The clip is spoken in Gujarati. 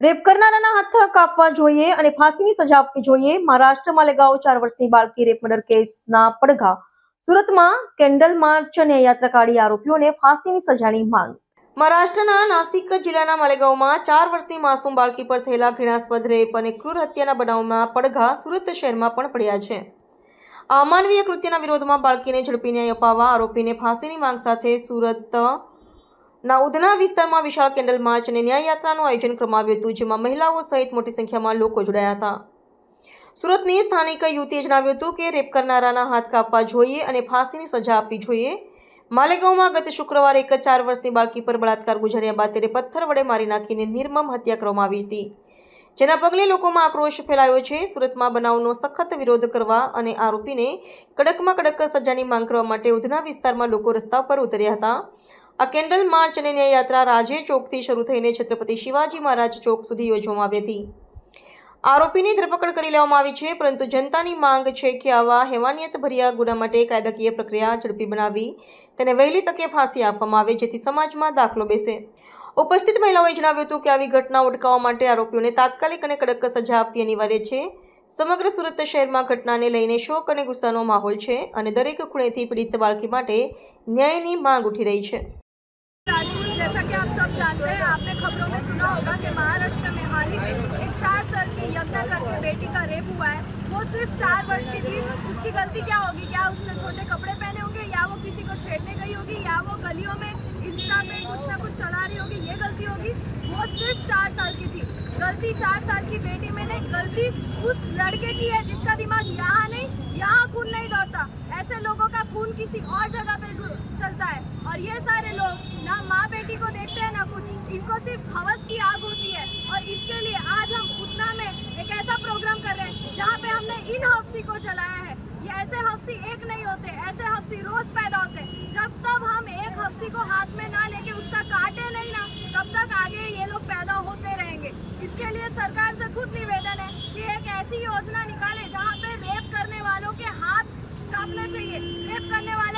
રેપ કરનારાના હાથ કાપવા જોઈએ અને ફાંસીની સજા આપવી જોઈએ. મહારાષ્ટ્રમાં લેગાઓ ચાર વર્ષની બાળકી રેપ મર્ડર કેસના પડઘા. સુરતમાં કેન્ડલ માર્ચ અને યાત્રા કાઢી આરોપીઓને ફાંસીની સજાની માંગ. મહારાષ્ટ્રના નાસિક જિલ્લાના માલેગાંવમાં ચાર વર્ષની માસૂમ બાળકી પર થયેલા ઘૃણાસ્પદ રેપ અને ક્રૂર હત્યાના બનાવમાં પડઘા સુરત શહેરમાં પણ પડ્યા છે. અમાનવીય કૃત્યના વિરોધમાં બાળકીને ઝડપી ન્યાય અપાવવા આરોપીને ફાંસીની માંગ સાથે સુરત ના, ઉધના વિસ્તારમાં વિશાળ કેન્ડલ માર્ચ અને ન્યાય યાત્રાનું આયોજન કરવામાં આવ્યું હતું, જેમાં મહિલાઓ સહિત મોટી સંખ્યામાં લોકો જોડાયા હતા. સુરતની સ્થાનિક યુવતીએ જણાવ્યું હતું કે રેપ કરનારાના હાથ કાપવા જોઈએ અને ફાંસીની સજા આપવી જોઈએ. માલેગાંવમાં ગત શુક્રવારે એક ચાર વર્ષની બાળકી પર બળાત્કાર ગુજાર્યા બાદ તેને પથ્થર વડે મારી નાખીને નિર્મમ હત્યા કરવામાં આવી હતી. જેના પગલે લોકોમાં આક્રોશ ફેલાયો છે. સુરતમાં બનાવનો સખત વિરોધ કરવા અને આરોપીને કડકમાં કડક સજાની માંગ કરવા માટે ઉધના વિસ્તારમાં લોકો રસ્તા પર ઉતર્યા હતા. આ કેન્ડલ માર્ચ અને ન્યાયયાત્રા રાજે ચોકથી શરૂ થઈને છત્રપતિ શિવાજી મહારાજ ચોક સુધી યોજવામાં આવી હતી. આરોપીની ધરપકડ કરી લેવામાં આવી છે, પરંતુ જનતાની માંગ છે કે આવા હેવાનિયત ભર્યા ગુના માટે કાયદાકીય પ્રક્રિયા ઝડપી બનાવી તેને વહેલી તકે ફાંસી આપવામાં આવે, જેથી સમાજમાં દાખલો બેસે. ઉપસ્થિત મહિલાઓએ જણાવ્યું હતું કે આવી ઘટના અટકાવવા માટે આરોપીઓને તાત્કાલિક અને કડક સજા આપવી અનિવાર્ય છે. સમગ્ર સુરત શહેરમાં ઘટનાને લઈને શોક અને ગુસ્સાનો માહોલ છે અને દરેક ખૂણેથી પીડિત બાળકી માટે ન્યાયની માંગ ઉઠી રહી છે. जैसा कि आप सब जानते हैं, आपने खबरों में सुना होगा कि महाराष्ट्र में हाल ही में एक चार साल की यज्ञा करके बेटी का रेप हुआ है। वो सिर्फ़ चार वर्ष की थी। उसकी गलती क्या होगी? क्या उसने छोटे कपड़े पहने होंगे? या वो किसी को छेड़ने गई होगी? या वो गलियों में, इंस्टा पे कुछ ना कुछ चला रही होगी? ये गलती होगी? वो सिर्फ़ चार साल की थी। गलती चार साल की बेटी में नहीं, गलती उस लड़के की है जिसका दिमाग यहाँ नहीं, यहाँ इनको सिर्फ़ हवस की आग होती है और इसके लिए आज हम उतना में एक ऐसा प्रोग्राम कर रहे हैं जहाँ पे हमने इन हफ्सी को जलाया है। ये ऐसे हफ्सी एक नहीं होते, ऐसे हफ्सी रोज पैदा होते जब तब हम एक हफ्सी को हाथ में ना लेके उसका काटे नहीं ना, तब तक आगे ये लोग पैदा होते रहेंगे। इसके लिए सरकार से खुद निवेदन है कि एक ऐसी योजना निकाले जहाँ पे रेप करने वालों के हाथ काटना चाहिए। रेप करने वाले